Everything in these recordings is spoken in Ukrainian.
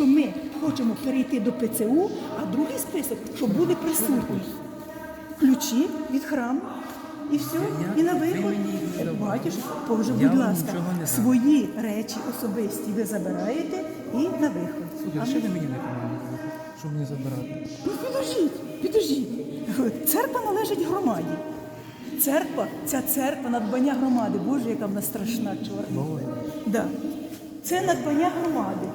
що ми хочемо перейти до ПЦУ, а другий список, щоб були присутні. Ключі від храму. І все, і на виход. Бачиш, Я будь ласка, не свої речі особисті ви забираєте і на виход. Слухай, А що ви мені не допомагаєте? Що мені забирати? Ну, підождіть, підождіть. Церква належить громаді. Церква, ця церква, надбання громади. Боже, яка вона страшна, чорна. Да. Це надбання громади.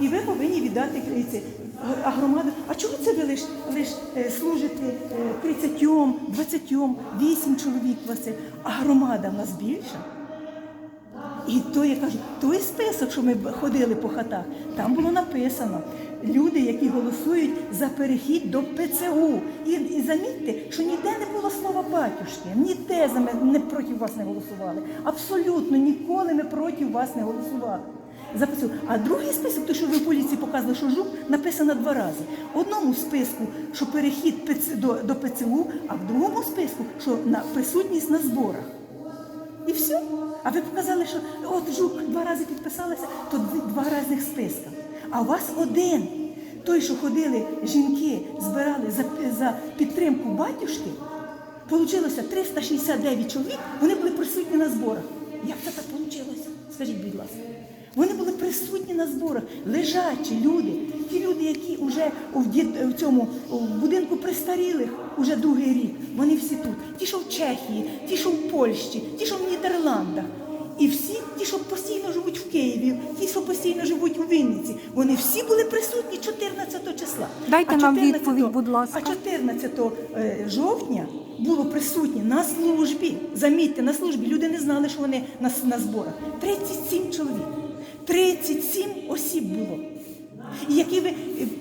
І ви повинні віддати це. А громада, а чому це ви лиш, лиш е, служите е, 30, 20, 8 чоловік у вас, а громада в нас більша? І то я кажу, той список, що ми ходили по хатах, там було написано люди, які голосують за перехід до ПЦУ. І, і замітьте, що ніде не було слова батюшки, ніде за мене не проти вас не голосували. Абсолютно ніколи ми проти вас не голосували. За А другий список, той, що ви в поліції показували, що жук, написано два рази. В одному списку, що перехід до, ПЦУ, а в другому списку, що на присутність на зборах. І все. А ви показали, що от жук два рази підписалася, то два різних списка. А у вас один. Той, що ходили жінки, збирали за, за підтримку батюшки, Получилося 369 чоловік, вони були присутні на зборах. Як це так вийшло? Скажіть, будь ласка. Вони були присутні на зборах, лежачі люди, ті люди, які вже у дід- в цьому в будинку престарілих уже другий рік. Вони всі тут. Ті, що в Чехії, ті, що в Польщі, ті, що в Нідерландах. І всі, ті, що постійно живуть в Києві, ті, що постійно живуть у Вінниці, вони всі були присутні 14 числа. Дайте А нам відповідь, будь ласка. А 14 е, жовтня було присутні на службі. Замітьте, на службі. Люди не знали, що вони на, на зборах. 37 чоловік. 37 осіб було. І які ви е,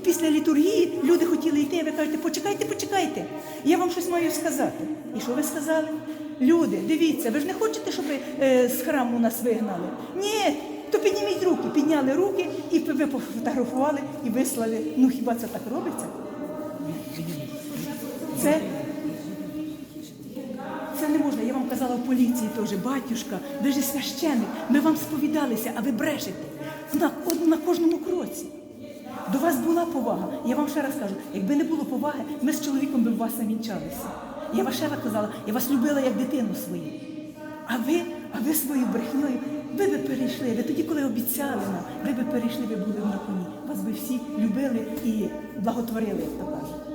після літургії люди хотіли йти, а ви кажете, почекайте, почекайте. Я вам щось маю сказати. І що ви сказали? Люди, дивіться, ви ж не хочете, щоб е, з храму нас вигнали? Ні, то підніміть руки. Підняли руки і ви пофотографували і вислали. Ну хіба це так робиться? Це, це не можна. Я вам казала в поліції теж, батюшка, ви ж священик, ми вам сповідалися, а ви брешете на, на кожному кроці. До вас була повага. Я вам ще раз кажу, якби не було поваги, ми з чоловіком би в вас не. Я вам ще раз казала, я вас любила як дитину свою. А ви, а ви своєю брехньою, ви би перейшли, ви тоді, коли обіцяли нам, ви би перейшли, ви були на коні. Вас би всі любили і благотворили, як то кажуть.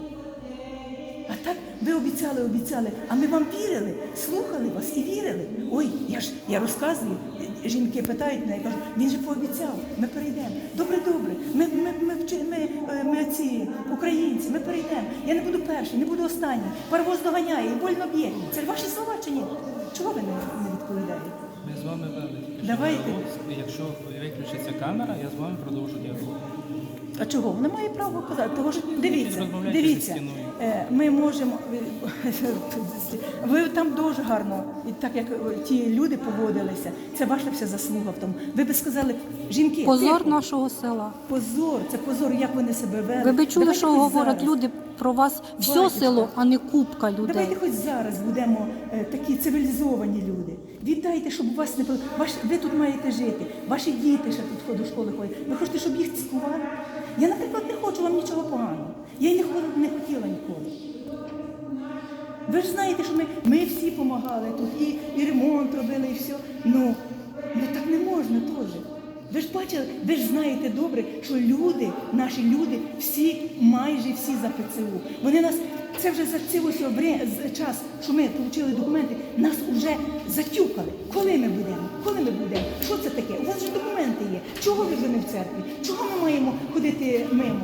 Так ви обіцяли, обіцяли, а ми вам вірили, слухали вас і вірили. Ой, я ж я розказую. Жінки питають мене, я кажу, він же пообіцяв, ми перейдемо. Добре, добре. Ми, ми, ми, вчи- ми, е, ми ці українці, ми перейдемо. Я не буду перший, не буду останній. Паровоз доганяє і больно б'є. Це ваші слова чи ні? Чого ви не, не відповідаєте? Ми з вами вели. Давайте. Якщо виключиться камера, я з вами продовжу діалог. А чого? Вона має право казати. Того ж дивіться, дивіться. е, Ми можемо. Ви там дуже гарно, і так як ті люди поводилися, це ваша вся заслуга в тому. Ви би сказали, жінки, Позор тихо. нашого села. позор, це позор, як вони себе вели. Ви би чули, Давайте що говорять зараз. люди про вас все Батюшка. село, а не купка людей. Давайте хоч зараз будемо е, такі цивілізовані люди. Віддайте, щоб у вас не було. Ваш, ви тут маєте жити. Ваші діти ще тут до школи ходять. Ви хочете, щоб їх цькували? Я, наприклад, не хочу вам нічого поганого. Я й не, не хотіла ніколи. Ви ж знаєте, що ми, ми всі допомагали тут, і, і ремонт робили, і все. Ну, ну так не можна теж. Ви ж бачили, ви ж знаєте добре, що люди, наші люди, всі, майже всі за ПЦУ. Вони нас, це вже за цей ось час, що ми отримали документи, нас вже затюкали. Коли ми будемо? Коли ми будемо? Що це таке? У вас же документи є. Чого ви вже не в церкві? Чого ми маємо ходити мимо?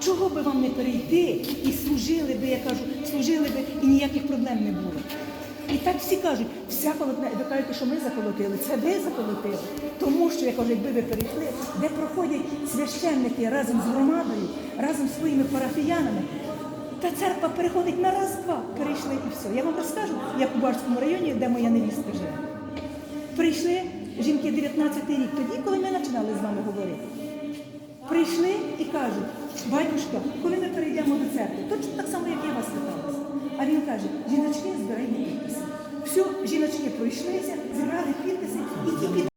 Чого би вам не перейти і служили би, я кажу, служили би і ніяких проблем не було. І так всі кажуть, вся колотна, ви кажете, що ми заколотили, це ви заколотили. Тому що, я кажу, якби ви перейшли, де проходять священники разом з громадою, разом з своїми парафіянами, та церква переходить на раз-два, перейшли і все. Я вам розкажу, як у Барському районі, де моя невістка живе. Прийшли жінки 19 рік, тоді, коли ми починали з вами говорити. Прийшли і кажуть, батюшка, коли ми перейдемо Все, жіночки пройшлися, зібрали підписи і ті підписи.